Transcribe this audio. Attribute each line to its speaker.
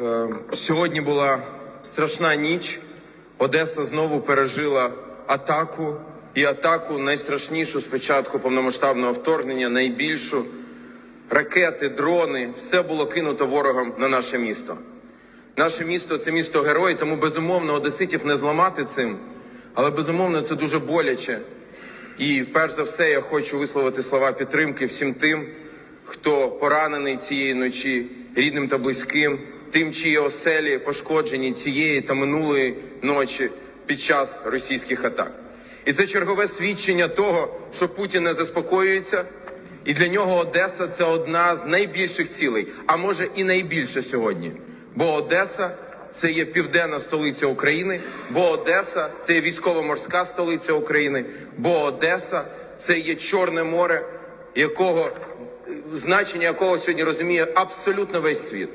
Speaker 1: Е, Сьогодні була страшна ніч. Одеса знову пережила атаку і атаку найстрашнішу з початку повномасштабного вторгнення, найбільшу. Ракети, дрони, все було кинуто ворогом на наше місто. Наше місто це місто герой, тому безумовно одеситів не зламати цим, але безумовно це дуже боляче. І перш за все я хочу висловити слова підтримки всім тим, хто поранений цієї ночі, рідним та близьким, тим, чиї оселі пошкоджені цієї та минулої ночі під час російських атак. І це чергове свідчення того, що Путін не заспокоюється, і для нього Одеса це одна з найбільших цілей, а може і найбільше сьогодні. Бо Одеса це є південна столиця України, бо Одеса це є військово-морська столиця України, бо Одеса це є Чорне море, якого значення якого сьогодні розуміє абсолютно весь світ.